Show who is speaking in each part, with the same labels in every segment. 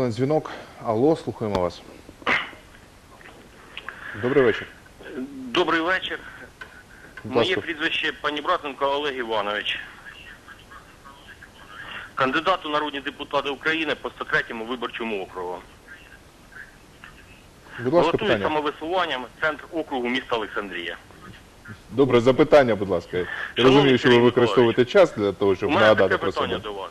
Speaker 1: Дзвінок. Алло, слухаємо вас. Добрий вечір.
Speaker 2: Добрий вечір. Моє прізвище пані Братенко Олег Іванович. Кандидат у народні депутати України по 103 виборчому округу.
Speaker 1: Питання.
Speaker 2: самовисуванням центр округу міста Олександрія.
Speaker 1: Добре, запитання, будь ласка. Я розумію, що ви використовуєте час для того, щоб нагадати про
Speaker 2: питання до вас.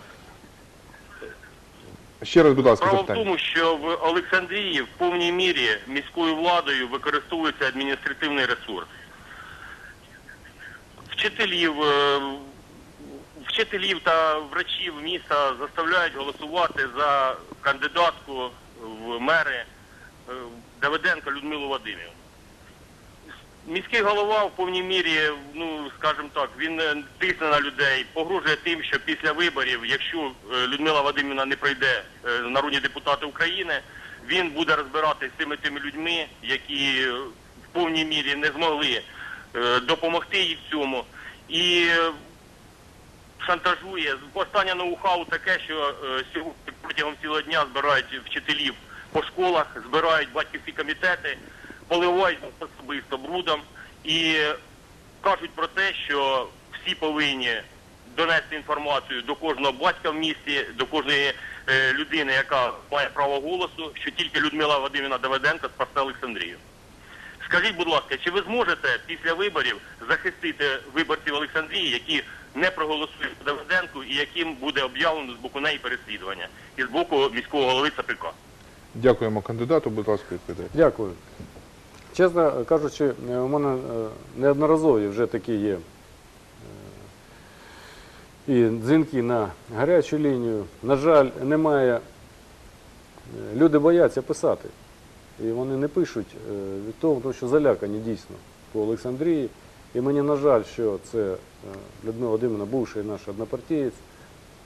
Speaker 1: Ще раз, будь ласка,
Speaker 2: Справа в тому, що в Олександрії в повній мірі міською владою використовується адміністративний ресурс. Вчителів, е, вчителів та врачів міста заставляють голосувати за кандидатку в мери е, Давиденко Людмилу Вадимівну. Міський голова в повній мірі, ну скажімо так, він е, тисне на людей, погрожує тим, що після виборів, якщо е, Людмила Вадимівна не пройде е, народні депутати України, він буде розбиратися з тими тими людьми, які в повній мірі не змогли допомогти їй в цьому. І шантажує. Останнє ноу-хау таке, що сьогодні протягом цілого дня збирають вчителів по школах, збирають батьківські комітети, поливають особисто брудом і кажуть про те, що всі повинні донести інформацію до кожного батька в місті, до кожної е, людини, яка має право голосу, що тільки Людмила Вадимівна Давиденко спасте Олександрію. Скажіть, будь ласка, чи ви зможете після виборів захистити виборців Олександрії, які не проголосують за Давиденку і яким буде об'явлено з боку неї переслідування і з боку міського голови Цапика?
Speaker 1: Дякуємо кандидату, будь ласка, відповідайте.
Speaker 3: Дякую. Чесно кажучи, е, у мене е, неодноразові вже такі є е, і дзвінки на гарячу лінію. На жаль, немає. Люди бояться писати. І вони не пишуть від того, тому що залякані дійсно по Олександрії. І мені на жаль, що це Людмила Вадимовна, бувший наш однопартієць.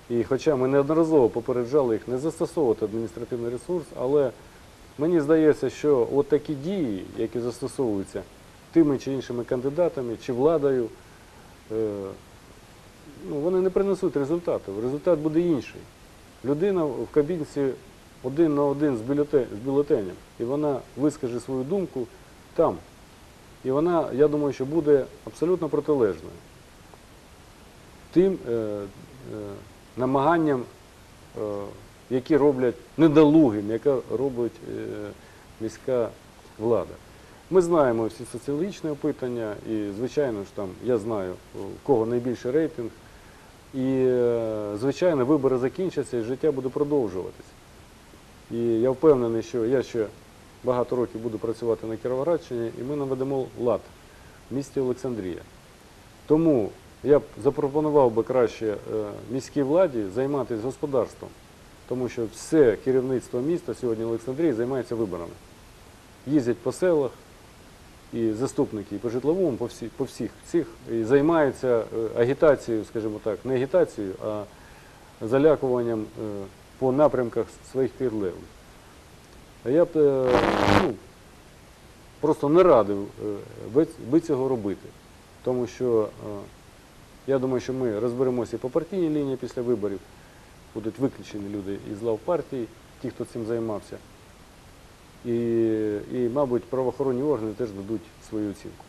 Speaker 3: І хоча ми неодноразово попереджали їх не застосовувати адміністративний ресурс, але Мені здається, що от такі дії, які застосовуються тими чи іншими кандидатами чи владою, е, ну, вони не принесуть результату. Результат буде інший. Людина в кабінці один на один з, бюлете- з бюлетенем, і вона вискаже свою думку там. І вона, я думаю, що буде абсолютно протилежною тим е, е, намаганням е, які роблять недолугим, яка робить е, міська влада. Ми знаємо всі соціологічні опитання, і, звичайно ж, там я знаю, у кого найбільший рейтинг. І, е, звичайно, вибори закінчаться і життя буде продовжуватися. І я впевнений, що я ще багато років буду працювати на Кіровоградщині, і ми наведемо лад в місті Олександрія. Тому я б запропонував би краще е, міській владі займатися господарством, тому що все керівництво міста сьогодні Олександрії займається виборами. Їздять по селах і заступники і по житловому, по, всі, по всіх цих, і займаються е, агітацією, скажімо так, не агітацією, а залякуванням е, по напрямках своїх підлеглих. Я б е, ну, просто не радив би, цього робити, тому що я думаю, що ми розберемося і по партійній лінії після виборів. Будуть виключені люди із лав партії, ті, хто цим займався. І, і, мабуть, правоохоронні органи теж дадуть свою оцінку.